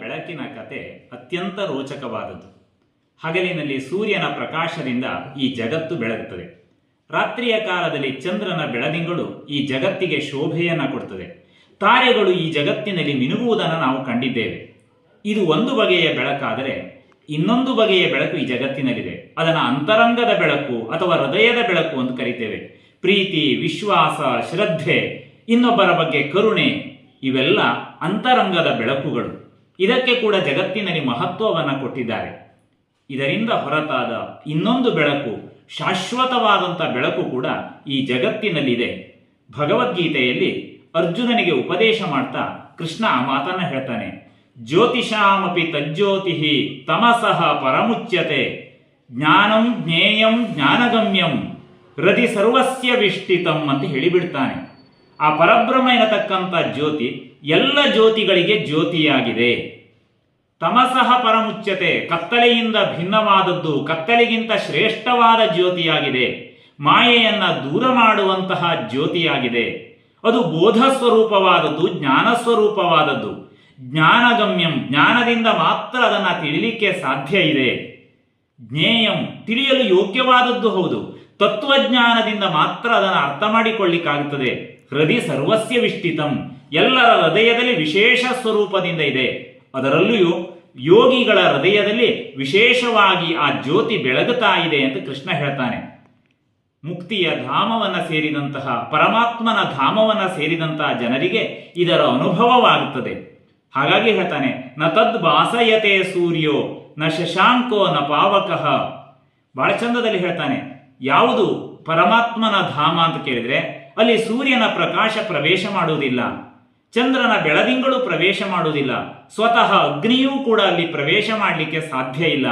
ಬೆಳಕಿನ ಕತೆ ಅತ್ಯಂತ ರೋಚಕವಾದದ್ದು. ಹಗಲಿನಲ್ಲಿ ಸೂರ್ಯನ ಪ್ರಕಾಶದಿಂದ ಈ ಜಗತ್ತು ಬೆಳಗುತ್ತದೆ. ರಾತ್ರಿಯ ಕಾಲದಲ್ಲಿ ಚಂದ್ರನ ಬೆಳದಿಂಗಳು ಈ ಜಗತ್ತಿಗೆ ಶೋಭೆಯನ್ನು ಕೊಡುತ್ತದೆ ತಾರೆಗಳು ಈ ಜಗತ್ತಿನಲ್ಲಿ ಮಿನುಗುವುದನ್ನು ನಾವು ಕಂಡಿದ್ದೇವೆ. ಇದು ಒಂದು ಬಗೆಯ ಬೆಳಕಾದರೆ ಇನ್ನೊಂದು ಬಗೆಯ ಬೆಳಕು ಈ ಜಗತ್ತಿನಲ್ಲಿದೆ. ಅದನ್ನು ಅಂತರಂಗದ ಬೆಳಕು ಅಥವಾ ಹೃದಯದ ಬೆಳಕು ಅಂತ ಕರಿತೇವೆ. ಪ್ರೀತಿ, ವಿಶ್ವಾಸ, ಶ್ರದ್ಧೆ, ಇನ್ನೊಬ್ಬರ ಬಗ್ಗೆ ಕರುಣೆ ಇವೆಲ್ಲ ಅಂತರಂಗದ ಬೆಳಕುಗಳು. ಇದಕ್ಕೆ ಕೂಡ ಜಗತ್ತಿನಲ್ಲಿ ಮಹತ್ವವನ್ನು ಕೊಟ್ಟಿದ್ದಾರೆ. ಇದರಿಂದ ಹೊರತಾದ ಇನ್ನೊಂದು ಬೆಳಕು ಶಾಶ್ವತವಾದಂಥ ಬೆಳಕು ಕೂಡ ಈ ಜಗತ್ತಿನಲ್ಲಿದೆ. ಭಗವದ್ಗೀತೆಯಲ್ಲಿ ಅರ್ಜುನನಿಗೆ ಉಪದೇಶ ಮಾಡ್ತಾ ಕೃಷ್ಣ ಆ ಮಾತನ್ನು ಹೇಳ್ತಾನೆ. ಜ್ಯೋತಿಷಾಮಪಿ ತಜ್ಜ್ಯೋತಿ ತಮಸಃ ಪರಮುಚ್ಯತೆ, ಜ್ಞಾನಂ ಜ್ಞೇಯಂ ಜ್ಞಾನಗಮ್ಯಂ ಹೃದಿ ಸರ್ವಸ್ಯ ವಿಷ್ಟಿತಂ ಅಂತ ಹೇಳಿಬಿಡ್ತಾನೆ. ಆ ಪರಬ್ರಹ್ಮ ಇರತಕ್ಕಂಥ ಜ್ಯೋತಿ ಎಲ್ಲ ಜ್ಯೋತಿಗಳಿಗೆ ಜ್ಯೋತಿಯಾಗಿದೆ. ತಮಸಃ ಪರಮುಚ್ಯತೆ, ಕತ್ತಲೆಯಿಂದ ಭಿನ್ನವಾದದ್ದು, ಕತ್ತಲೆಗಿಂತ ಶ್ರೇಷ್ಠವಾದ ಜ್ಯೋತಿಯಾಗಿದೆ. ಮಾಯೆಯನ್ನ ದೂರ ಮಾಡುವಂತಹ ಜ್ಯೋತಿಯಾಗಿದೆ. ಅದು ಬೋಧ ಸ್ವರೂಪವಾದದ್ದು ಜ್ಞಾನ ಸ್ವರೂಪವಾದದ್ದು ಜ್ಞಾನಗಮ್ಯಂ, ಜ್ಞಾನದಿಂದ ಮಾತ್ರ ಅದನ್ನು ತಿಳಿಲಿಕ್ಕೆ ಸಾಧ್ಯ ಇದೆ. ಜ್ಞೇಯಂ, ತಿಳಿಯಲು ಯೋಗ್ಯವಾದದ್ದು ಹೌದು. ತತ್ವಜ್ಞಾನದಿಂದ ಮಾತ್ರ ಅದನ್ನು ಅರ್ಥ ಮಾಡಿಕೊಳ್ಳಿಕ್ಕಾಗುತ್ತದೆ ಹೃದಯ ಸರ್ವಸ್ಯ ವಿಷ್ಟಿತಂ ಎಲ್ಲರ ಹೃದಯದಲ್ಲಿ ವಿಶೇಷ ಸ್ವರೂಪದಿಂದ ಇದೆ. ಅದರಲ್ಲಿಯೂ ಯೋಗಿಗಳ ಹೃದಯದಲ್ಲಿ ವಿಶೇಷವಾಗಿ ಆ ಜ್ಯೋತಿ ಬೆಳಗುತ್ತಾ ಇದೆ ಅಂತ ಕೃಷ್ಣ ಹೇಳ್ತಾನೆ. ಮುಕ್ತಿಯ ಧಾಮವನ್ನು ಸೇರಿದಂತಹ, ಪರಮಾತ್ಮನ ಧಾಮವನ್ನು ಸೇರಿದಂತಹ ಜನರಿಗೆ ಇದರ ಅನುಭವವಾಗುತ್ತದೆ. ಹಾಗಾಗಿ ಹೇಳ್ತಾನೆ, ನ ತದ್ ಭಾಸಯತೆ ಸೂರ್ಯೋ, ನ ಶಶಾಂಕೋ ನ ಪಾವಕಃ. ಬಹಳ ಚಂದದಲ್ಲಿ ಹೇಳ್ತಾನೆ, ಯಾವುದು ಪರಮಾತ್ಮನ ಧಾಮ ಅಂತ ಕೇಳಿದ್ರೆ ಅಲ್ಲಿ ಸೂರ್ಯನ ಪ್ರಕಾಶ ಪ್ರವೇಶ ಮಾಡುವುದಿಲ್ಲ. ಚಂದ್ರನ ಬೆಳದಿಂಗಳು ಪ್ರವೇಶ ಮಾಡುವುದಿಲ್ಲ. ಸ್ವತಃ ಅಗ್ನಿಯೂ ಕೂಡ ಅಲ್ಲಿ ಪ್ರವೇಶ ಮಾಡಲಿಕ್ಕೆ ಸಾಧ್ಯ ಇಲ್ಲ.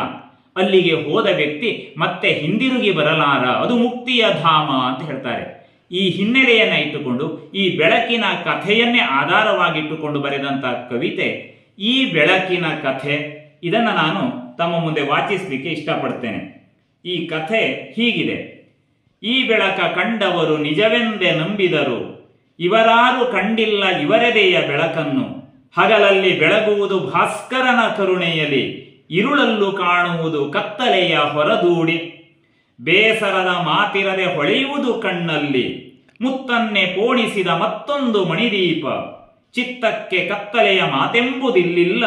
ಅಲ್ಲಿಗೆ ಹೋದ ವ್ಯಕ್ತಿ ಮತ್ತೆ ಹಿಂದಿರುಗಿ ಬರಲಾರ. ಅದು ಮುಕ್ತಿಯ ಧಾಮ ಅಂತ ಹೇಳ್ತಾರೆ. ಈ ಹಿನ್ನೆಲೆಯನ್ನು ಇಟ್ಟುಕೊಂಡು, ಈ ಬೆಳಕಿನ ಕಥೆಯನ್ನೇ ಆಧಾರವಾಗಿಟ್ಟುಕೊಂಡು ಬರೆದಂತಹ ಕವಿತೆ, ಈ ಬೆಳಕಿನ ಕಥೆ, ಇದನ್ನು ನಾನು ತಮ್ಮ ಮುಂದೆ ವಾಚಿಸಲಿಕ್ಕೆ ಇಷ್ಟಪಡ್ತೇನೆ. ಈ ಕಥೆ ಹೀಗಿದೆ. ಈ ಬೆಳಕ ಕಂಡವರು ನಿಜವೆಂದೇ ನಂಬಿದರು. ಇವರಾರು ಕಂಡಿಲ್ಲ ಇವರೆದೆಯ ಬೆಳಕನ್ನು. ಹಗಲಲ್ಲಿ ಬೆಳಗುವುದು ಭಾಸ್ಕರನ ಕರುಣೆಯಲ್ಲಿ ಇರುಳಲ್ಲೂ ಕಾಣುವುದು ಕತ್ತಲೆಯ ಹೊರದೂಡಿ. ಬೇಸರದ ಮಾತಿರದೆ ಹೊಳೆಯುವುದು ಕಣ್ಣಲ್ಲಿ. ಮುತ್ತನ್ನೆ ಪೋಣಿಸಿದ ಮತ್ತೊಂದು ಮಣಿದೀಪ. ಚಿತ್ತಕ್ಕೆ ಕತ್ತಲೆಯ ಮಾತೆಂಬುದಿಲ್ಲ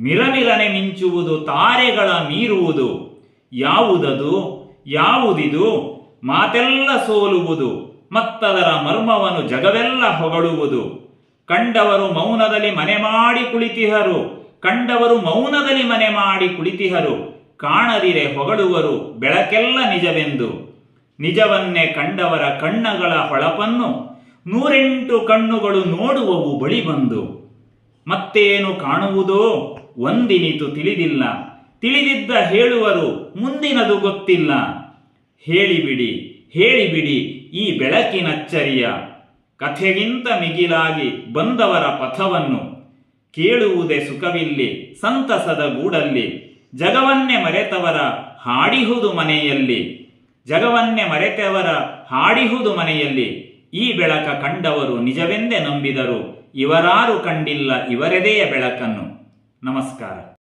ಮಿರಮಿರನೆ ಮಿಂಚುವುದು ತಾರೆಗಳ ಮೀರುವುದು. ಯಾವುದದು? ಯಾವುದಿದು? ಮಾತೆಲ್ಲ ಸೋಲುವುದು, ಮತ್ತದರ ಮರ್ಮವನ್ನು ಜಗವೆಲ್ಲ ಹೊಗಳುವುದು. ಕಂಡವರು ಮೌನದಲ್ಲಿ ಮನೆ ಮಾಡಿ ಕುಳಿತಿಹರು, ಕಂಡವರು ಮೌನದಲ್ಲಿ ಮನೆ ಮಾಡಿ ಕುಳಿತಿಹರು, ಕಾಣದಿರೆ ಹೊಗಳುವರು ಬೆಳಕೆಲ್ಲ ನಿಜವೆಂದು. ನಿಜವನ್ನೇ ಕಂಡವರ ಕಣ್ಣಗಳ ಹೊಳಪನ್ನು, ನೂರೆಂಟು ಕಣ್ಣುಗಳು ನೋಡುವವು ಬಳಿ ಬಂದು. ಮತ್ತೇನು ಕಾಣುವುದೋ ಒಂದಿನಿತು ತಿಳಿದಿಲ್ಲ. ತಿಳಿದಿದ್ದ ಹೇಳುವರು, ಮುಂದಿನದು ಗೊತ್ತಿಲ್ಲ. ಹೇಳಿಬಿಡಿ ಹೇಳಿಬಿಡಿ, ಈ ಬೆಳಕಿನಚ್ಚರಿಯ ಕಥೆಗಿಂತ ಮಿಗಿಲಾಗಿ ಬಂದವರ ಪಥವನ್ನು ಕೇಳುವುದೇ ಸುಖವಿಲ್ಲಿ, ಸಂತಸದ ಗೂಡಲ್ಲಿ, ಜಗವನ್ನೇ ಮರೆತವರ ಹಾಡಿಹುದು ಮನೆಯಲ್ಲಿ, ಜಗವನ್ನೇ ಮರೆತವರ ಹಾಡಿಹುದು ಮನೆಯಲ್ಲಿ, ಈ ಬೆಳಕ ಕಂಡವರು ನಿಜವೆಂದೇ ನಂಬಿದರು, ಇವರಾರು ಕಂಡಿಲ್ಲ ಇವರೆದೆಯ ಬೆಳಕನ್ನು. ನಮಸ್ಕಾರ.